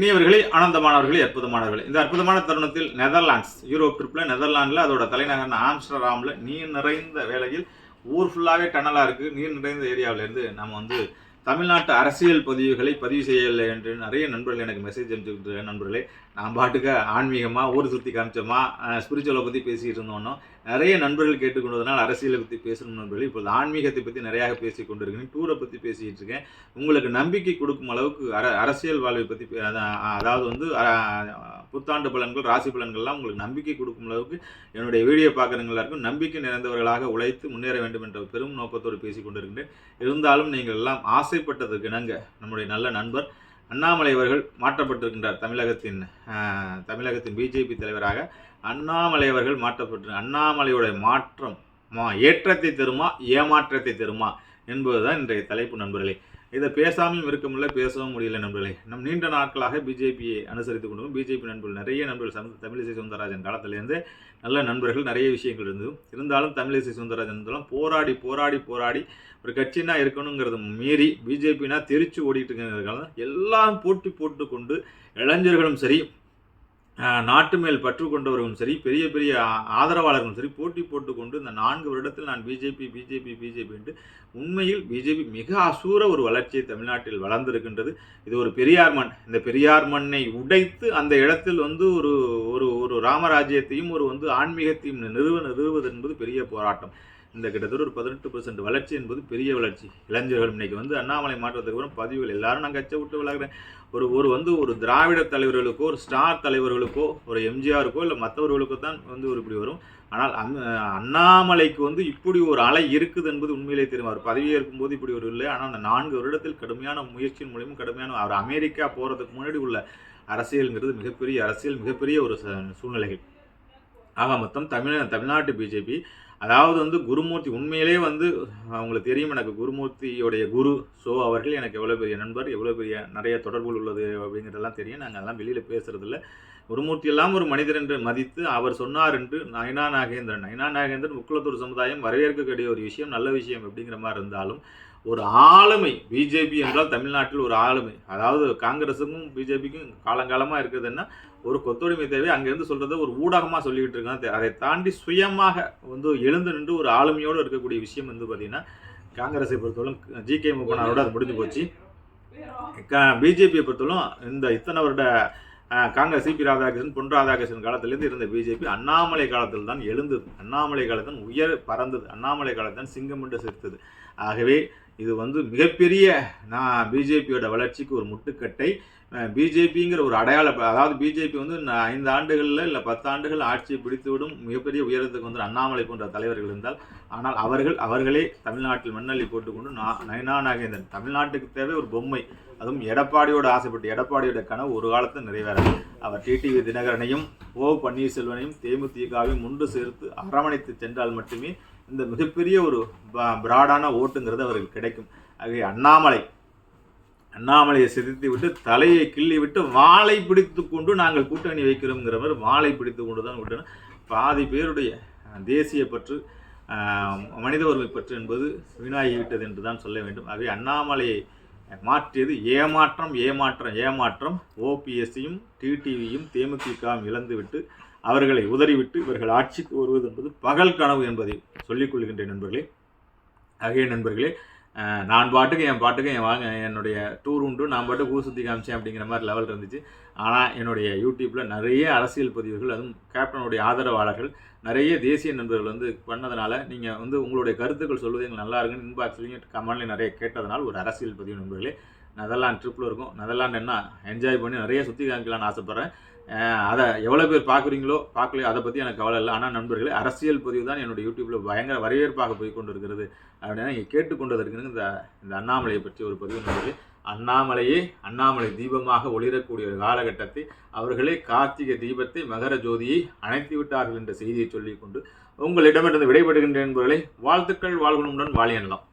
இனியவர்களே ஆனந்தமானவர்களே அற்புதமானவர்களே. இந்த அற்புதமான தருணத்தில் நெதர்லாண்ட்ஸ் யூரோப் ட்ரிப்பில் நெதர்லாண்டில் அதோட தலைநகர் ஆம்ஸ்டர்டாமில் நீர் நிறைந்த வேளையில் ஊர் ஃபுல்லாகவே டனலாக இருக்குது நீர் நிறைந்த ஏரியாவிலேருந்து நம்ம வந்து தமிழ்நாட்டு அரசியல் பதிவுகளை பதிவு செய்யலை என்று நிறைய நண்பர்கள் எனக்கு மெசேஜ் அனுப்பிச்சுட்டு நண்பர்களே நான் பாட்டுக்க ஆன்மீகமாக ஊர் சுற்றி காமிச்சோமா ஸ்பிரிச்சுவலை பற்றி பேசிகிட்டு இருந்தோன்னோ நிறைய நண்பர்கள் கேட்டுக்கொண்டதுனால் அரசியலை பற்றி பேசணும் நண்பர்கள் இப்போது ஆன்மீகத்தை பற்றி நிறையா பேசி கொண்டிருக்கேன் டூரை பற்றி பேசிகிட்டு இருக்கேன். உங்களுக்கு நம்பிக்கை கொடுக்கும் அளவுக்கு அர அரசியல் வாழ்வை பற்றி பே- அதான், அதாவது வந்து புத்தாண்டு பலன்கள் ராசி பலன்கள்லாம் உங்களுக்கு நம்பிக்கை கொடுக்கும் அளவுக்கு என்னுடைய வீடியோ பார்க்குறவங்க எல்லாருக்கும் நம்பிக்கை நிறைந்தவர்களாக உழைத்து முன்னேற வேண்டும் என்ற பெரும் நோக்கத்தோடு பேசி கொண்டிருக்கின்றேன். இருந்தாலும் நீங்கள் எல்லாம் ஆசைப்பட்டதற்கு இணங்க நம்முடைய நல்ல நண்பர் அண்ணாமலை அவர்கள் மாற்றப்பட்டிருக்கின்றார். தமிழகத்தின் தமிழகத்தின் பிஜேபி தலைவராக அண்ணாமலை அவர்கள் மாற்றப்பட்டு அண்ணாமலையுடைய மாற்றம் மா ஏற்றத்தை தருமா ஏமாற்றத்தை தருமா என்பதுதான் இன்றைய தலைப்பு நண்பர்களே. இதை பேசாமையும் இருக்க முடியல பேசவும் முடியல நண்பர்களே. நம் நீண்ட நாட்களாக பிஜேபியை அனுசரித்து கொண்டும் பிஜேபி நண்பர்கள் நிறைய நண்பர்கள் சந்த தமிழிசை சுந்தரராஜன் காலத்திலேருந்து நல்ல நண்பர்கள் நிறைய விஷயங்கள் இருந்தது. இருந்தாலும் தமிழிசை சுந்தரராஜன் இருந்தாலும் போராடி போராடி போராடி ஒரு கட்சினா இருக்கணுங்கிறத மீறி பிஜேபினா தெரிச்சு ஓடிட்டு இருக்கிறதுனால எல்லாம் போட்டி போட்டு கொண்டு இளைஞர்களும் சரி நாட்டு மேல் பற்று கொண்டவர்களும் சரி பெரிய பெரிய ஆதரவாளர்களும் சரி போட்டி போட்டுக்கொண்டு இந்த நான்கு வருடத்தில் நான் பிஜேபி பிஜேபி பிஜேபி என்று உண்மையில் பிஜேபி மிக அசூர ஒரு வளர்ச்சியை தமிழ்நாட்டில் வளர்ந்திருக்கின்றது. இது ஒரு பெரியார் மண். இந்த பெரியார் மண்ணை உடைத்து அந்த இடத்தில் வந்து ஒரு ஒரு ஒரு ராமராஜ்யத்தையும் ஒரு வந்து ஆன்மீகத்தையும் நிறுவ நிறுவுவது என்பது பெரிய போராட்டம். இந்த கிட்டத்தட்ட ஒரு பதினெட்டு பர்சன்ட் வளர்ச்சி என்பது பெரிய வளர்ச்சி. இளைஞர்கள் இன்னைக்கு வந்து அண்ணாமலை மாற்றத்துக்கு அப்புறம் பதிவுகள். எல்லாரும் நான் கச்சை விட்டு விளாகிறேன் ஒரு ஒரு வந்து ஒரு திராவிட தலைவர்களுக்கோ ஒரு ஸ்டார் தலைவர்களுக்கோ ஒரு எம்ஜிஆருக்கோ இல்லை மற்றவர்களுக்கோ தான் வந்து ஒரு இப்படி வரும். ஆனால் அந் அண்ணாமலைக்கு வந்து இப்படி ஒரு அலை இருக்குது என்பது உண்மையிலே தெரியும். அவர் பதவியேற்கும் போது இப்படி ஒரு இல்லை. ஆனால் அந்த நான்கு வருடத்தில் கடுமையான முயற்சியின் மூலியமும் கடுமையான அவர் அமெரிக்கா போகிறதுக்கு முன்னாடி உள்ள அரசியல்ங்கிறது மிகப்பெரிய அரசியல் மிகப்பெரிய ஒரு ச- சூழ்நிலைகள். ஆக மொத்தம் தமிழ் தமிழ்நாட்டு பிஜேபி அதாவது வந்து குருமூர்த்தி உண்மையிலே வந்து அவங்களுக்கு தெரியும் எனக்கு குருமூர்த்தியோடைய குரு. ஸோ அவர்கள் எனக்கு எவ்வளோ பெரிய நண்பர் எவ்வளோ பெரிய நிறைய தொடர்புகள் உள்ளது அப்படிங்கிறதெல்லாம் தெரியும். நாங்கள் எல்லாம் வெளியில் பேசுகிறதில்ல குருமூர்த்தி எல்லாம் ஒரு மனிதர் என்று மதித்து அவர் சொன்னார் என்று நயனா நாகேந்திரன். நயனா நாகேந்திரன் முக்குளத்தூர் சமுதாயம் வரவேற்கக்கூடிய ஒரு விஷயம் நல்ல விஷயம் அப்படிங்கிற மாதிரி இருந்தாலும் ஒரு ஆளுமை பிஜேபி என்றால் தமிழ்நாட்டில் ஒரு ஆளுமை. அதாவது காங்கிரஸுக்கும் பிஜேபிக்கும் காலங்காலமாக இருக்குதுன்னா ஒரு கொத்தொடிமை தேவை. அங்கேருந்து சொல்கிறத ஒரு ஊடகமாக சொல்லிக்கிட்டு இருக்காங்க. அதை தாண்டி சுயமாக வந்து எழுந்து நின்று ஒரு ஆளுமையோடு இருக்கக்கூடிய விஷயம் வந்து பார்த்திங்கன்னா காங்கிரஸை பொறுத்தவரைக்கும் ஜி கே மூப்பனாரோட அது முடிஞ்சு போச்சு. பிஜேபியை பொறுத்தவரைக்கும் இந்த இத்தனை வருட காங்கிரஸ் சிபி ராதாகிருஷ்ணன் பொன் ராதாகிருஷ்ணன் காலத்திலேருந்து இருந்த பிஜேபி அண்ணாமலை காலத்தில் தான் எழுந்தது. அண்ணாமலை காலத்தில் உயர் பறந்தது. அண்ணாமலை காலத்தில் சிங்கம் என்று சேர்த்தது. ஆகவே இது வந்து மிகப்பெரிய நான் பிஜேபியோட வளர்ச்சிக்கு ஒரு முட்டுக்கட்டை. பிஜேபிங்கிற ஒரு அடையாள அதாவது பிஜேபி வந்து ஐந்து ஆண்டுகளில் இல்லை பத்து ஆண்டுகள் ஆட்சியை பிடித்துவிடும் மிகப்பெரிய உயரத்துக்கு வந்து அண்ணாமலை போன்ற தலைவர்கள் இருந்தால் ஆனால் அவர்கள் அவர்களே தமிழ்நாட்டில் மண்ணள்ளி போட்டுக்கொண்டு நான் நயனா நாகேந்திரன். தமிழ்நாட்டுக்கு தேவை ஒரு பொம்மை. அதுவும் எடப்பாடியோட ஆசைப்பட்டு எடப்பாடியோட கனவு ஒரு காலத்தில் நிறைவேறாது. அவர் டிடிவி தினகரனையும் ஓ பன்னீர்செல்வனையும் தேமுதிகவையும் முண்டு சேர்த்து அரவணைத்து சென்றால் மட்டுமே இந்த மிகப்பெரிய ஒரு ப- பிராடான ஓட்டுங்கிறது அவருக்கு கிடைக்கும். ஆகவே அண்ணாமலை அண்ணாமலையை சிதைத்து விட்டு தலையை கிள்ளி விட்டு வாளை பிடித்து கொண்டு நாங்கள் கூட்டணி வைக்கிறோங்கிற மாதிரி வாளை பிடித்து கொண்டு தான் விட்டணும் பாதி பேருடைய தேசிய பற்று மனித உரிமை பற்று என்பது வீணாகிவிட்டது என்று தான் சொல்ல வேண்டும். ஆகவே அண்ணாமலையை மாற்றியது ஏமாற்றம் ஏமாற்றம் ஏமாற்றம். ஓபிஎஸ்சியும் டிடிவியும் தேமுதிகவும் இழந்துவிட்டு அவர்களை உதறிவிட்டு இவர்கள் ஆட்சிக்கு வருவது என்பது பகல் கனவு என்பதை சொல்லிக் கொள்கின்ற நண்பர்களே. அகைய நண்பர்களே நான் பாட்டுக்கு என் பாட்டுக்கு என் வாங்க என்னுடைய டூர் உண்டு. நான் பாட்டுக்கு ஊர் சுற்றி காமிச்சேன் அப்படிங்கிற மாதிரி லெவல் இருந்துச்சு. ஆனால் என்னுடைய யூடியூப்பில் நிறைய அரசியல் பதிவுகள் அதுவும் கேப்டனுடைய ஆதரவாளர்கள் நிறைய தேசிய நண்பர்கள் வந்து பண்ணதுனால நீங்கள் வந்து உங்களுடைய கருத்துக்கள் சொல்வது எங்களுக்கு நல்லா இருக்குன்னு இன்பாக்ஸ்லையும் கமெண்ட்லேயும் நிறைய கேட்டதுனால ஒரு அரசியல் பதிவு நண்பர்களே நெதர்லாண்ட் ட்ரிப்பில் இருக்கும். நெதர்லாண்ட் என்ன என்ஜாய் பண்ணி நிறைய சுற்றி காமிக்கலான்னு ஆசைப்பட்றேன். அதை எவ்வளோ பேர் பார்க்குறீங்களோ பார்க்கலையோ அதை பற்றி எனக்கு கவலை இல்லை. ஆனால் நண்பர்களே அரசியல் பதிவு தான் என்னுடைய யூடியூப்பில் பயங்கர வரவேற்பாக போய் கொண்டு இருக்கிறது அப்படின்னா நீங்கள் கேட்டுக்கொண்டதற்கு இந்த இந்த அண்ணாமலையை பற்றி ஒரு பதிவு நண்பர்களே. அண்ணாமலையே அண்ணாமலை தீபமாக ஒளிரக்கூடிய ஒரு காலகட்டத்தை அவர்களே கார்த்திகை தீபத்தை மகர ஜோதியை அணைத்து விட்டார்கள் என்ற செய்தியை சொல்லிக்கொண்டு உங்களிடமிருந்து விடைபெறுகின்ற என்பவர்களை வாழ்த்துக்கள் வாழ்குணமுடன் வாழியலாம்